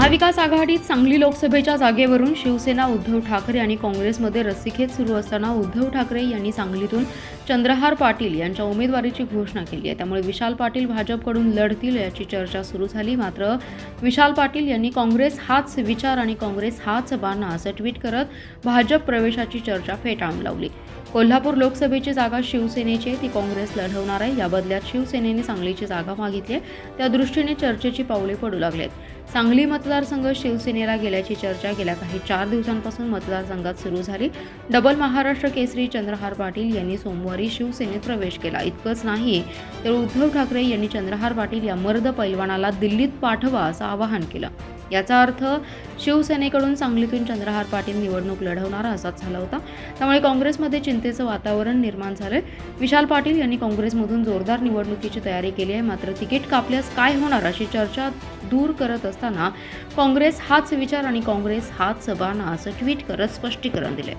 महाविकास आघाडीत सांगली लोकसभेच्या जागेवरून शिवसेना उद्धव ठाकरे आणि काँग्रेसमध्ये रस्सीखेच सुरू असताना उद्धव ठाकरे यांनी सांगलीतून चंद्रहार पाटील यांच्या उमेदवारीची घोषणा केली आहे. त्यामुळे विशाल पाटील भाजपकडून लढतील याची चर्चा सुरू झाली. मात्र विशाल पाटील यांनी काँग्रेस हाच विचार आणि काँग्रेस हाच बाणा असं ट्विट करत भाजप प्रवेशाची चर्चा फेटाळून लावली. कोल्हापूर लोकसभेची जागा शिवसेनेची ती काँग्रेस लढवणार आहे. या बदल्यात शिवसेनेने सांगलीची जागा मागितली आहे. त्या दृष्टीने चर्चेची पावले पडू लागलेत. सांगली मतदारसंघ शिवसेनेला गेल्याची चर्चा गेल्या काही चार दिवसांपासून मतदारसंघात सुरू झाली. डबल महाराष्ट्र केसरी चंद्रहार पाटील यांनी सोमवारी शिवसेनेत प्रवेश केला. इतकंच नाही तर उद्धव ठाकरे यांनी चंद्रहार पाटील या मर्द पैलवानाला दिल्लीत पाठवा असं आवाहन केलं. याचा अर्थ शिवसेनेकडून सांगलीतून चंद्रहार पाटील निवडणूक लढवणारा असाच झाला होता. त्यामुळे काँग्रेसमध्ये चिंतेचं वातावरण निर्माण झालंय. विशाल पाटील यांनी काँग्रेसमधून जोरदार निवडणुकीची तयारी केली आहे. मात्र तिकीट कापल्यास काय होणार अशी चर्चा दूर करत असताना काँग्रेस हाच विचार आणि काँग्रेस हाच बाणा असं ट्विट करत स्पष्टीकरण दिले